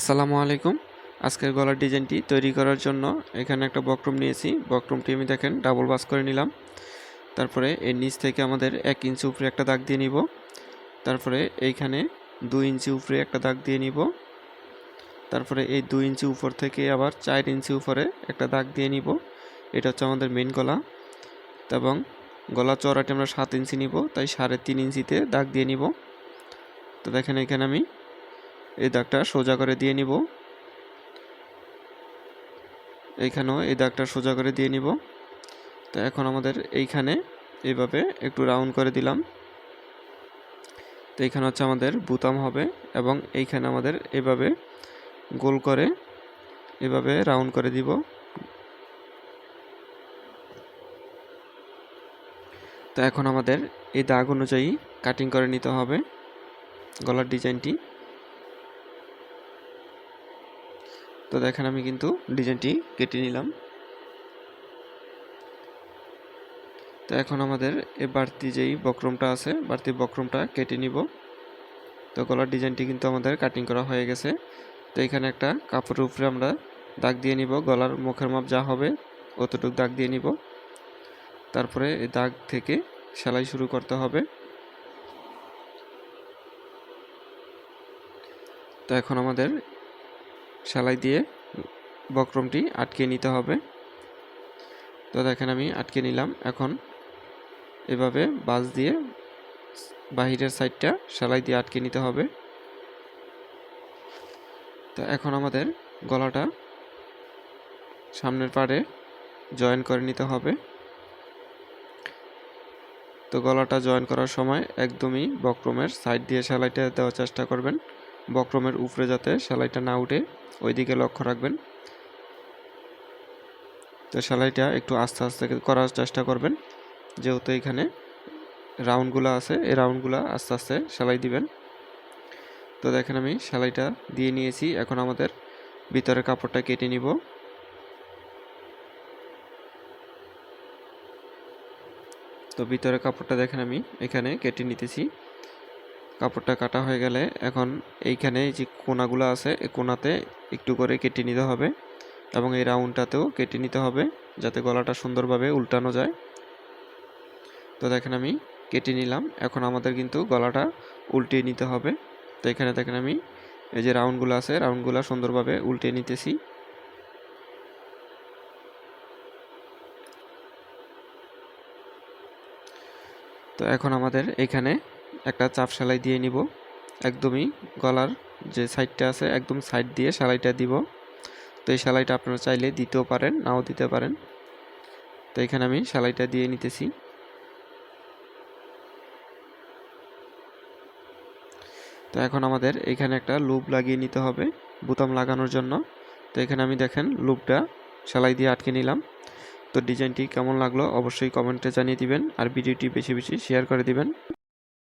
আসসালামু আলাইকুম। আজকের গলার ডিজাইনটি তৈরি করার জন্য এখানে একটা বক্রম নিয়েছি। বক্রমটি আমি দেখেন ডাবল বাস করে নিলাম। তারপরে এর নিচ থেকে আমাদের এক ইঞ্চি উপরে একটা দাগ দিয়ে নিব। তারপরে এইখানে দুই ইঞ্চি উপরে একটা দাগ দিয়ে নিব। তারপরে এই দুই ইঞ্চি উপর থেকে আবার চার ইঞ্চি উপরে একটা দাগ দিয়ে নিব। এটা হচ্ছে আমাদের মেন গলা। এবং গলা চড়াটি আমরা সাত ইঞ্চি নিব, তাই সাড়ে তিন ইঞ্চিতে দাগ দিয়ে নিব। তো দেখেন এখানে আমি এই দাগটা সোজা করে দিয়ে নিব। এইখানেও এই দাগটা সোজা করে দিয়ে নিব। তো এখন আমাদের এইখানে এইভাবে একটু রাউন্ড করে দিলাম। তো এইখানে হচ্ছে আমাদের বুতাম হবে এবং এইখানে আমাদের এভাবে গোল করে এভাবে রাউন্ড করে দিব। তো এখন আমাদের এই দাগ অনুযায়ী কাটিং করে নিতে হবে। গলার ডিজাইনটি তো দেখেন আমি কিন্তু ডিজাইনটি কেটে নিলাম। তো এখন আমাদের এই বাড়তি যেই বক্রমটা আছে, বাড়তি বক্রমটা কেটে নিব। তো গলার ডিজাইনটি কিন্তু আমাদের কাটিং করা হয়ে গেছে। তো এখানে একটা কাপড়ের উপরে আমরা দাগ দিয়ে নিব। গলার মুখের মাপ যা হবে অতটুকু দাগ দিয়ে নিব। তারপরে এই দাগ থেকে সেলাই শুরু করতে হবে। তো এখন আমাদের সেলাই দিয়ে বক্রমটি আটকে নিতে হবে। তো দেখেন আমি আটকে নিলাম। এখন এভাবে বাস দিয়ে বাহিরের সাইডটা সেলাই দিয়ে আটকে নিতে হবে। তো এখন আমাদের গলাটা সামনের পাড়ে জয়েন করে নিতে হবে। তো গলাটা জয়েন করার সময় একদমই বক্রমের সাইড দিয়ে সেলাইটা দেওয়ার চেষ্টা করবেন। বক্রমের উপরে যাতে সেলাইটা না উঠে, ওইদিকে লক্ষ্য রাখবেন। তো সেলাইটা একটু আস্তে আস্তে করার চেষ্টা করবেন। যেহেতু এখানে রাউন্ডগুলো আছে, এই রাউন্ডগুলো আস্তে আস্তে সেলাই দিবেন। তো দেখেন আমি সেলাইটা দিয়ে নিয়েছি। এখন আমাদের ভিতরের কাপড়টা কেটে নিব। তো ভিতরের কাপড়টা দেখেন আমি এখানে কেটে নিতেছি। কাপড়টা কাটা হয়ে গেলে এখন এইখানে যে কোনাগুলো আছে, এই কোনাতে একটু করে কেটে নিতে হবে এবং এই রাউন্ডটাতেও কেটে নিতে হবে যাতে গলাটা সুন্দরভাবে উল্টানো যায়। তো দেখেন আমি কেটে নিলাম, এখন আমাদের কিন্তু গলাটা উল্টিয়ে নিতে হবে। তো এখানে দেখেন আমি এই যে রাউন্ডগুলো আছে, রাউন্ডগুলো সুন্দরভাবে উল্টে নিতেছি। তো এখন আমাদের এখানে একটা চাপ সেলাই দিয়ে নিব। একদমই গলার যে সাইডটা আছে, একদম সাইড দিয়ে সেলাইটা দিব। তো এই সেলাইটা আপনারা চাইলে দিতেও পারেন, নাও দিতে পারেন। তো এখানে আমি সেলাইটা দিয়ে নিতেছি। তো এখন আমাদের এখানে একটা লুপ লাগিয়ে নিতে হবে বোতাম লাগানোর জন্য। তো এখানে আমি দেখেন লুপটা সেলাই দিয়ে আটকে নিলাম। তো ডিজাইনটি কেমন লাগল অবশ্যই কমেন্টে জানিয়ে দিবেন আর ভিডিওটি বেশি বেশি শেয়ার করে দিবেন।